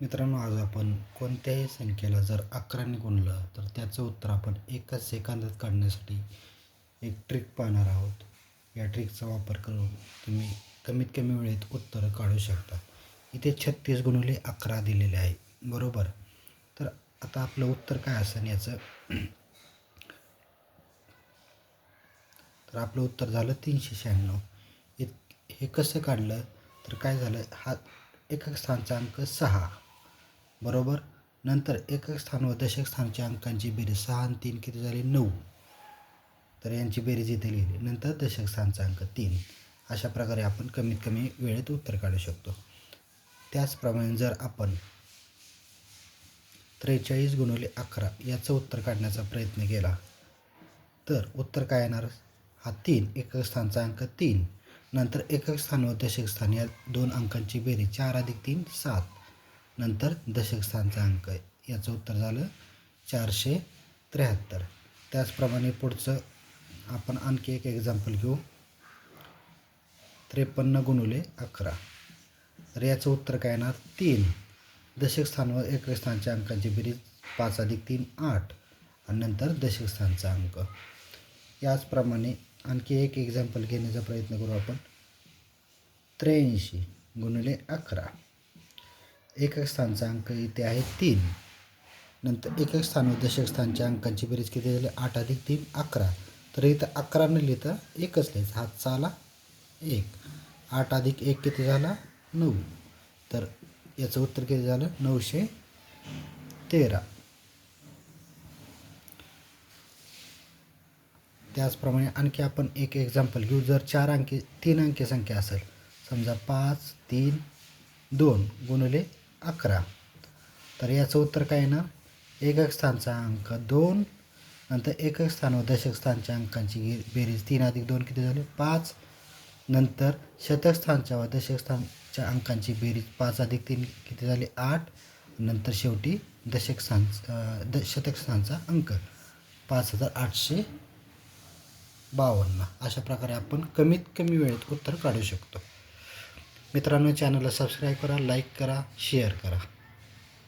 मित्रांनो आज आपण कोणत्याही संख्येला जर अकराने गुणलं तर त्याचं उत्तर आपण एकाच सेकंदात काढण्यासाठी एक ट्रिक पाहणार आहोत. या ट्रिकचा वापर करून तुम्ही कमीत कमी वेळेत उत्तरं काढू शकता. इथे छत्तीस गुणिले अकरा दिलेले आहे. बरोबर? तर आता आपलं उत्तर काय असेल याचं? तर आपलं उत्तर झालं तीनशे शहाण्णव. इत हे कसं काढलं? तर काय झालं? हा एकक स्थानचा अंक सहा. बरोबर? नंतर एकक स्थान व दशक स्थानच्या अंकांची बेरीज सहा आणि तीन किती झाली? नऊ. तर यांची बेरीज इथे लिहिली. नंतर दशक स्थानचा अंक तीन. अशा प्रकारे आपण कमीत कमी वेळेत उत्तर काढू शकतो. त्याचप्रमाणे जर आपण त्रेचाळीस गुणवले अकरा याचं उत्तर काढण्याचा प्रयत्न केला तर उत्तर काय येणार? हा तीन. एकक स्थानचा अंक तीन. नंतर एकक स्थान व दशक स्थान या दोन अंकांची बेरीज चार अधिक तीन सात. नंतर दशक स्थानचा अंक याचं उत्तर झालं चारशे त्र्याहत्तर. त्याचप्रमाणे पुढचं आपण आणखी एक एक्झाम्पल घेऊ. त्रेपन्न गुणुले अकरा. तर याचं उत्तर काय येणार? तीन. दशक स्थान स्थानच्या अंकांची बेरीज पाच अधिक तीन आठ. आणि नंतर दशक स्थानचा अंक. याचप्रमाणे आणखी एक एक्झाम्पल घेण्याचा प्रयत्न करू आपण. त्र्याऐंशी गुणिले अकरा. एकक स्थानचा अंक इथे आहे तीन. नंतर एकक स्थान व दशक स्थानच्या अंकांची बेरीज किती झाली? आठ अधिक तीन अकरा. तर इथं अकरा न लिहिता एकच लिहायचं. हात चाला एक. आठ अधिक एक किती झाला? नऊ. तर याचं उत्तर किती झालं? नऊशे तेरा. त्याचप्रमाणे आणखी आपण एक एक्झाम्पल घेऊ. जर चार अंकी तीन अंकी संख्या असेल समजा पाच तीन दोन गुणले अकरा. तर याचं उत्तर काय येणार? एकक स्थानचा अंक दोन. नंतर एकक स्थान व दशक स्थानच्या अंकांची गे- बेरीज तीन अधिक दोन किती झाले? पाच. नंतर शतक स्थानच्या व दशक स्थानच्या अंकांची बेरीज पाच अधिक तीन किती झाले? आठ. नंतर शेवटी दशक स्थान द शतक स्थानचा अंक पाच हजार आठशे बावन्न. अशा प्रकारे आपण कमीत कमी वेळेत उत्तर काढू शकतो. मित्रांनो चॅनलला सबस्क्राईब करा लाईक करा शेअर करा.